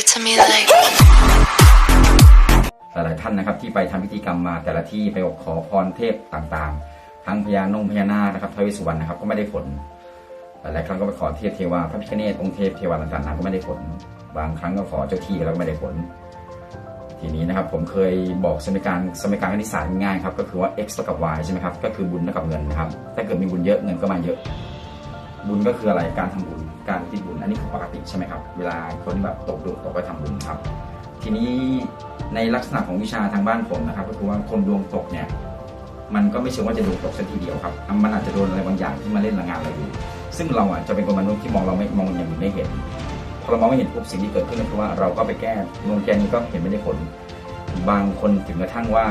it to me like. หลายๆท่านนะครับที่ไปทำพิธีกรรมมาแต่ละที่ไปขอพรเทพต่างๆ ทั้งพญานงพญานาคนะครับทวเวสสุวรรณนะครับก็ไม่ได้ผล หลายๆครั้งก็ไปขอเทพเทวาพระพิฆเนศองค์เทพเทวาต่างๆก็ไม่ได้ผล บางครั้งก็ขอเจ้าที่แล้วก็ไม่ได้ผล ทีนี้นะครับผมเคยบอกสมการสมการคณิตศาสตร์ง่ายครับก็คือว่า x เท่ากับ y ใช่ไหมครับก็คือบุญเท่ากับเงินนะครับถ้าเกิดมีบุญเยอะเงินก็มาเยอะ บุญก็คืออะไรการทำบุญ การอุทิศบุญอันนี้คือปกติใช่ไหมครับ เวลาคนที่แบบตกดุตกไปทำบุญครับ ทีนี้ในลักษณะของวิชาทางบ้านผมนะครับ ก็คือว่าคนดวงตกเนี่ยมันก็ไม่เชิงว่าจะดวงตกสักทีเดียวครับ มันอาจจะโดนอะไรบางอย่างที่มาเล่นระงานเราอยู่ ซึ่งเราอะจะเป็นคนมนุษย์ที่มองเราไม่มองอย่างอื่นไม่เห็นพอเรามองไม่เห็นปุ๊บสิ่งที่เกิดขึ้นก็คือว่าเราก็ไปแก้นวงแก้นี้ก็เห็นไม่ได้ผล บางคนถึงกระทั่งว่า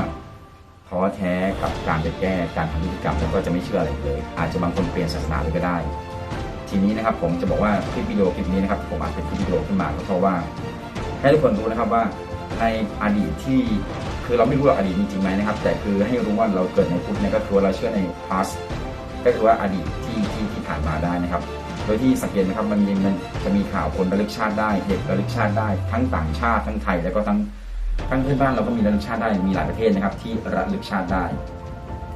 ท้อแท้กับการไปแก้การทำพิธีกรรมแล้วก็จะไม่เชื่ออะไรเลย อาจจะบางคนเปลี่ยนศาสนาเลยก็ได้ ทีนี้นะครับผมจะบอกว่าคลิปวิดีโอคลิปนี้นะครับผมอาจเป็นคลิปวิดีโอขึ้นมาก็เพราะว่า ให้ทุกคนรู้นะครับว่าในอดีตที่คือเราไม่รู้หรอกอดีตมีจริงไหมนะครับ แต่คือให้รู้ว่าเราเกิดในพุทธเนี่ยก็คือเราเชื่อใน past ก็คือว่าอดีตที่ที่ที่ผ่านมาได้นะครับ โดยที่สังเกตนะครับมันมีมันจะมีข่าวคนระลึกชาติได้เด็กระลึกชาติได้ ทั้งต่างชาติทั้งไทยแล้วก็ทั้งทั้งเพื่อนบ้านเราก็มีระลึกชาติได้มีหลายประเทศนะครับ ที่ระลึกชาติได้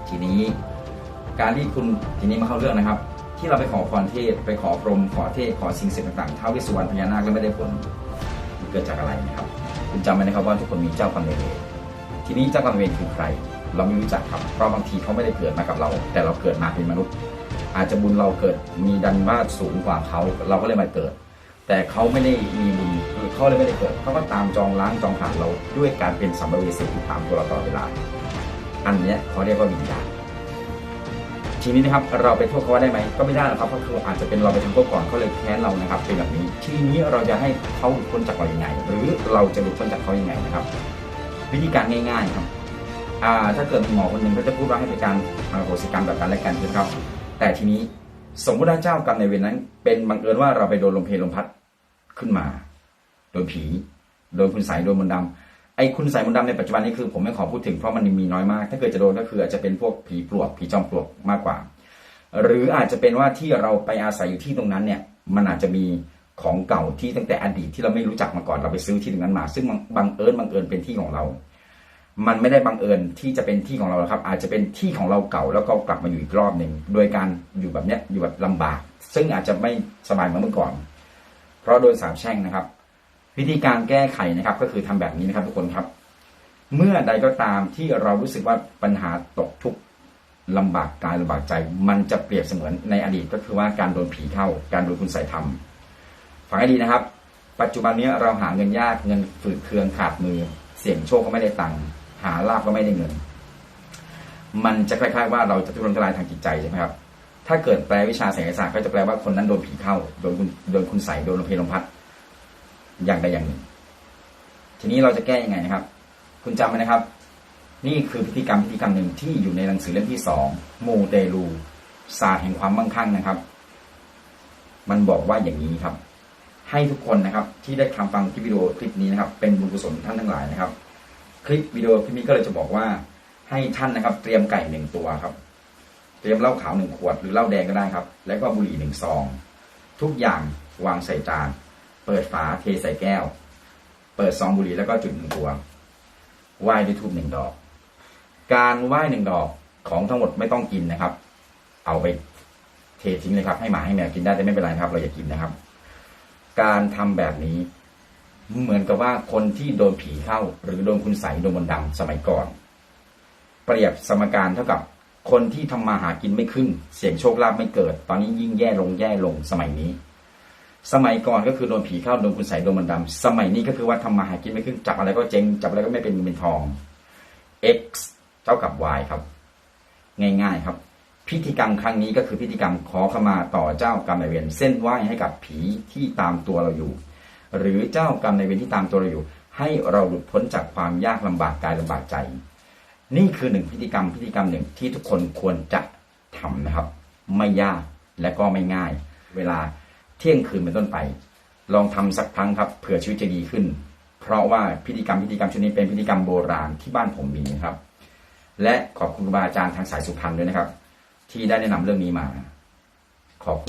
ทีนี้ การที่คุณทีนี้มาเข้าเรื่องนะครับ ที่เราไปขอพรเทพไปขอพรมขอเทพขอสิ่งศักดิ์สิทธิ์ต่างๆท้าวเวสสุวรรณพญานาคแล้วไม่ได้ผลเกิดจากอะไรนะครับ คุณจำไว้นะครับว่าทุกคนมีเจ้ากรรมนายเวรทีนี้เจ้ากรรมนายเวรคือใคร เราไม่รู้จักครับเพราะบางทีเขาไม่ได้เกิดมากับเรา แต่เราเกิดมาเป็นมนุษย์ อาจจะบุญเราเกิดมีดันว่าสูงกว่าเขาเราก็เลยมาเกิด แต่เขาไม่ได้มีบุญคือเขาเลยไม่ได้เกิดเขาก็ตามจองล้างจองผ่านเราด้วยการเป็นสัมภเวสีตามตัวเราตลอดเวลา อันเนี้ยเขาเรียกว่าวิญญาณ ทีนี้นะครับเราไปโทษเขาว่าได้ไหมก็ไม่ได้หรอกครับเพราะคืออาจจะเป็นเราไปทำเขาก่อนเขาเลยแค้นเรานะครับเป็นแบบนี้ ทีนี้เราจะให้เขาหลุดพ้นจากเราอยังไง หรือเราจะหลุดพ้นจากเขายังไงนะครับ วิธีการง่าย ๆครับถ้าเกิดหมอคนหนึ่งเขาจะพูดว่าให้เป็นการโหสิกรรมแบบกันและกันใช่ไหมครับ แต่ทีนี้สมมติว่าเจ้ากรรมในเวรนั้น เป็นบังเอิญว่าเราไปโดนลมเพลลมพัดขึ้นมา โดนผี โดนคุณสายโดนมนต์ดำ ไอ้คุณสายมนต์ดำในปัจจุบันนี้คือผมไม่ขอพูดถึงเพราะมันมีน้อยมาก ถ้าเกิดจะโดนก็คืออาจจะเป็นพวกผีปลวกผีจอมปลวกมากกว่า หรืออาจจะเป็นว่าที่เราไปอาศัยอยู่ที่ตรงนั้นเนี่ยมันอาจจะมีของเก่าที่ตั้งแต่อดีตที่เราไม่รู้จักมาก่อนเราไปซื้อที่ตรงนั้นมา ซึ่งบังเอิญบังเอิญเป็นที่ของเรา มันไม่ได้บังเอิญที่จะเป็นที่ของเราครับ อาจจะเป็นที่ของเราเก่าแล้วก็กลับมาอยู่อีกรอบหนึ่งโดยการอยู่แบบเนี้ยอยู่แบบลำบาก ซึ่งอาจจะไม่สบายเหมือนเมื่อก่อน เพราะโดนสาปแช่งนะครับ วิธีการแก้ไขนะครับ ก็คือทำแบบนี้นะครับทุกคนครับ เมื่อใดก็ตามที่เรารู้สึกว่าปัญหาตกทุกข์ลำบากกายลำบากใจ มันจะเปรียบเสมือนในอดีตก็คือว่าการโดนผีเข้า การโดนคุณใส่ทำฟังให้ดีนะครับ ปัจจุบันนี้เราหาเงินยากเงินฝืดเคืองขาดมือ เสี่ยงโชคก็ไม่ได้ตังค์หาลาบก็ไม่ได้เงิน มันจะคล้ายๆ ว่าเราจะทุรนทุรายทางจิตใจใช่ไหมครับถ้าเกิดแปลวิชาไสยศาสตร์ก็จะแปลว่าคนนั้นโดนผีเข้า โดนคุณโดนคุณใส่โดนลมเพลลมพัด อย่างใดอย่างหนึ่ง ทีนี้เราจะแก้ยังไงนะครับ คุณจำไว้นะครับ นี่คือพิธีกรรมพิธีกรรมหนึ่งที่อยู่ในหนังสือเล่มที่สองมูเตลูศาสตร์แห่งความมั่งคั่งนะครับ มันบอกว่าอย่างนี้ครับ ให้ทุกคนนะครับ ที่ได้ทำฟังคลิปวิดีโอคลิปนี้นะครับ เป็นบุญกุศลท่านทั้งหลายนะครับ คลิปวิดีโอคลิปนี้ก็เลยจะบอกว่า ให้ท่านนะครับ เตรียมไก่หนึ่งตัวครับ เตรียมเหล้าขาวหนึ่งขวดหรือเหล้าแดงก็ได้ครับ แล้วก็บุหรี่หนึ่งซอง ทุกอย่างวางใส่จาน เปิดฝาเทใส่แก้ว เปิดซองบุหรี่แล้วก็จุดหนึ่งตัวไหว้ด้วยทูบหนึ่งดอก การไหว้หนึ่งดอกของทั้งหมดไม่ต้องกินนะครับ เอาไปเททิ้งเลยครับ ให้หมาให้แมวกินได้แต่ไม่เป็นไรครับ เราอย่ากินนะครับ การทำแบบนี้เหมือนกับว่าคนที่โดนผีเข้า หรือโดนคุณใสโดนมนต์ดำสมัยก่อน เปรียบสมการเท่ากับคนที่ทำมาหากินไม่ขึ้น เสี่ยงโชคลาภไม่เกิด ตอนนี้ยิ่งแย่ลงแย่ลงสมัยนี้ สมัยก่อนก็คือโดนผีเข้าโดนคุณใสยโดนมันดำสมัยนี้ก็คือว่าทำมาหากินไม่ขึ้นจับอะไรก็เจ๊งจับอะไรก็ไม่เป็นเงินเป็นทอง x เท่ากับ y ครับ ง่าย ๆครับ พิธีกรรมครั้งนี้ก็คือพิธีกรรมขอขมาต่อเจ้ากรรมนายเวรเส้นไหว้ให้กับผีที่ตามตัวเราอยู่ หรือเจ้ากรรมนายเวรที่ตามตัวเราอยู่ ให้เราหลุดพ้นจากความยากลำบากกายลำบากใจ นี่คือหนึ่งพิธีกรรมพิธีกรรมหนึ่งที่ทุกคนควรจะทำนะครับ ไม่ยากและก็ไม่ง่าย เวลา เที่ยงคืนเป็นต้นไป ลองทำสักครั้งครับเผื่อชีวิตจะดีขึ้น เพราะว่าพิธีกรรมพิธีกรรมชุดนี้เป็นพิธีกรรมโบราณที่บ้านผมมีนะครับ และขอบคุณครูบาอาจารย์ทางสายสุพรรณด้วยนะครับ ที่ได้แนะนำเรื่องนี้มาขอบคุณ